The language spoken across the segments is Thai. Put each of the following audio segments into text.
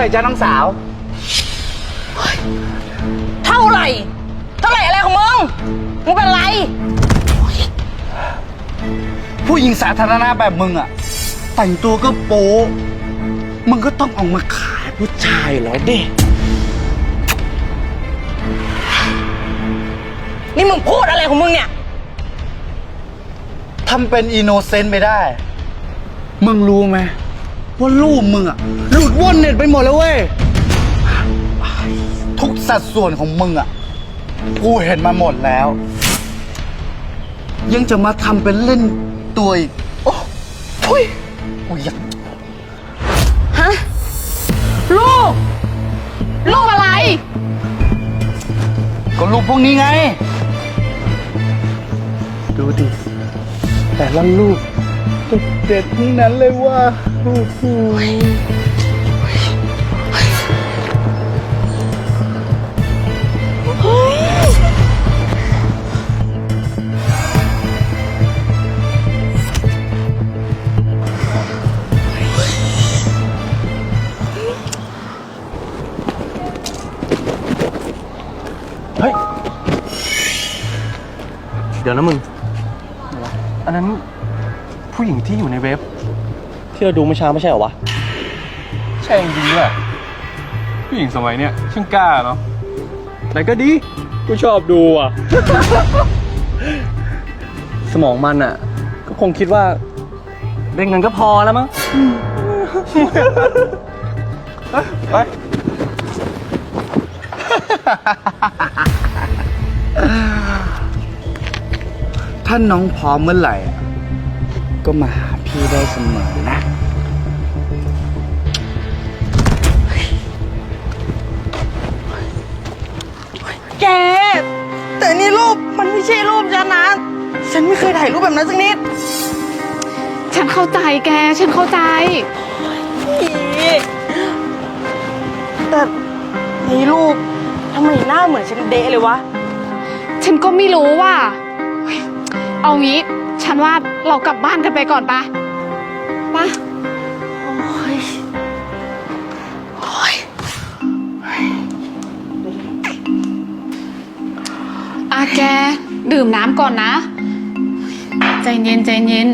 ไหร่จ้าน้องสาว เท่าไหร่ เท่าไหร่อะไรของมึง มึงเป็นไร ผู้หญิงสาธารณะแบบมึงอะแต่งตัวก็โป๊มึงก็ต้องออกมาขายผู้ชายเหรอเด็นี่มึงพูดอะไรของมึงเนี่ย ทำเป็นอินโนเซนต์ไปได้ มึงรู้ไหม ว่ารูปมึงอะหลุดว่อนเน็ตไปหมดแล้วเว้ย ทุกสัดส่วนของมึงอะกูเห็นมาหมดแล้ว ยังจะมาทำเป็นเล่นตัวอีก โอ้ทุยกูอยากฮะลูก ลูกอะไร ก็รูปพวกนี้ไง ดูดิ แต่ละรูป เด็ดทั้งนั้นเลยว่าโอ้โหเฮ้ย เดี๋ยวนะมึง อันนั้น ผู้หญิงที่อยู่ในเว็บ ที่เราดูเมื่อเช้าไม่ใช่เหรอวะ ใช่จริงๆด้วยผู้หญิงสมัยเนี้ยช่างกล้าเนาะแต่ก็ดีกูชอบดูอะ สมองมันอะ ก็คงคิดว่าได้เงินก็พอแล้วมั้งไปถ้าน้องพร้อมเมื่อไหร่อะ ก็มาหาพี่ได้เสมอนะ แก แต่นี่รูปมันไม่ใช่รูปฉันนะ ฉันไม่เคยถ่ายรูปแบบนั้นสักนิดฉันเข้าใจแก ฉันเข้าใจ อีแต่ในรูปทำไมหน้าเหมือนฉันเดะเลยวะ ฉันก็ไม่รู้ว่าเฮ้ยเอางี้ ฉันว่าเรากลับบ้านกันไปก่อนปะปะโอ้ยโอ้ยอาแก ดื่มน้ำก่อนนะ ใจเย็นใจเย็น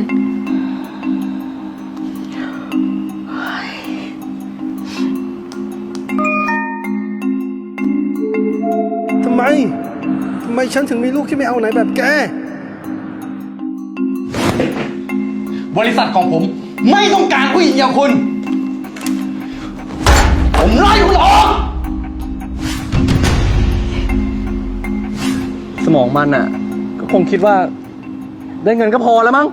ทำไม ทำไมฉันถึงมีลูกที่ไม่เอาไหนแบบแก บริษัทของผม ไม่ต้องการผู้หญิงอย่างคุณ ผมไล่คุณออก สมองมันอะ ก็คงคิดว่า ได้เงินก็พอแล้วมั้ง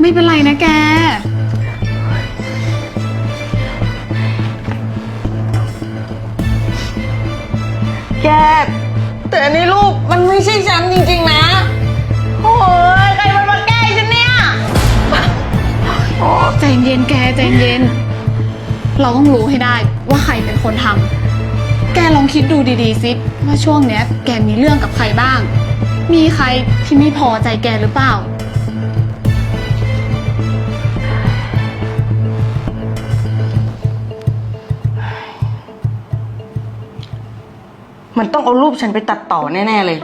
ไม่เป็นไรนะแก แก แต่ในรูปมันไม่ใช่ฉันจริงๆนะ โอ้ยใครมันมาแกล้งฉันเนี่ยใจเย็นแกใจเย็น เราต้องรู้ให้ได้ว่าใครเป็นคนทำแกลองคิดดูดีๆสิว่าช่วงเนี้ย แกมีเรื่องกับใครบ้าง มีใครที่ไม่พอใจแกหรือเปล่า มันต้องเอารูปฉันไปตัดต่อแน่ๆเลย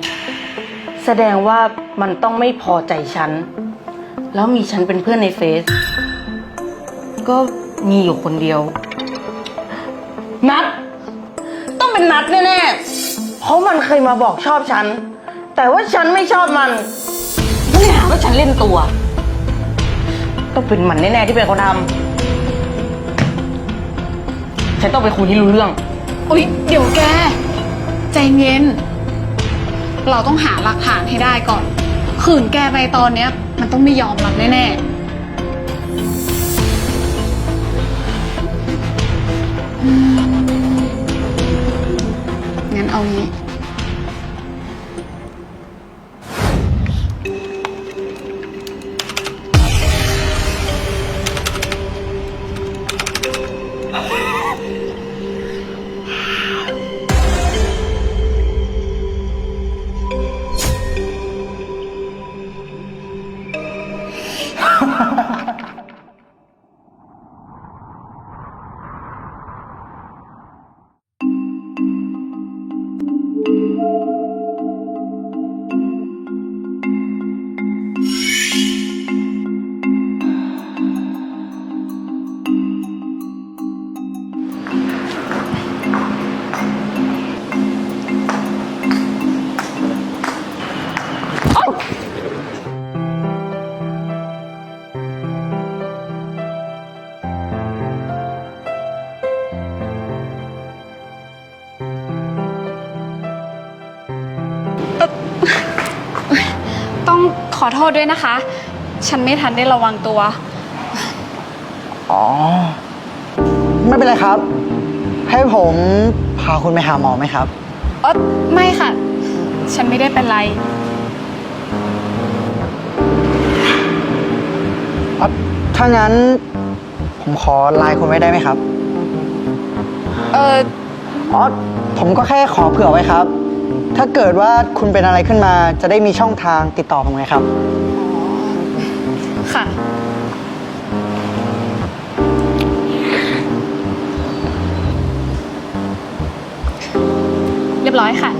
แสดงว่ามันต้องไม่พอใจฉัน แล้วมีฉันเป็นเพื่อนในเฟซ ก็มีอยู่คนเดียว นัด ต้องเป็นนัดแน่ๆ เพราะมันเคยมาบอกชอบฉัน แต่ว่าฉันไม่ชอบมันไม่หาว่าฉันเล่นตัว ต้องเป็นมันแน่ๆที่เป็นคนทำฉันต้องไปคุยให้รู้เรื่อง อุ๊ย เดี๋ยวแก ใจเย็น เราต้องหาหลักฐานให้ได้ก่อน ขืนแกไปตอนเนี้ย มันต้องไม่ยอมรับแน่ๆ อโทษด้วยนะคะ ฉันไม่ทันได้ระวังตัว อ๋อ ไม่เป็นไรครับ ให้ผมพาคุณไปหาหมอไหมครับ เออไม่ค่ะ ฉันไม่ได้เป็นไรอะถ้างั้นผมขอไลน์คุณไว้ได้ไหมครับ เออ อ๋อ ผมก็แค่ขอเผื่อไว้ครับ ถ้าเกิดว่าคุณเป็นอะไรขึ้นมาจะได้มีช่องทางติดต่อผมไงครับ ค่ะ เรียบร้อยค่ะ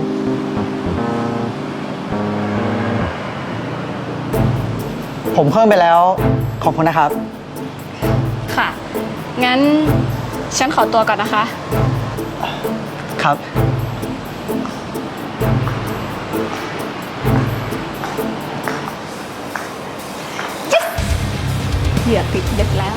ผมเพิ่มไปแล้ว ขอบคุณนะครับ ค่ะ งั้น ฉันขอตัวก่อนนะคะ ครับ เหยื่อติดเด็ดแล้ว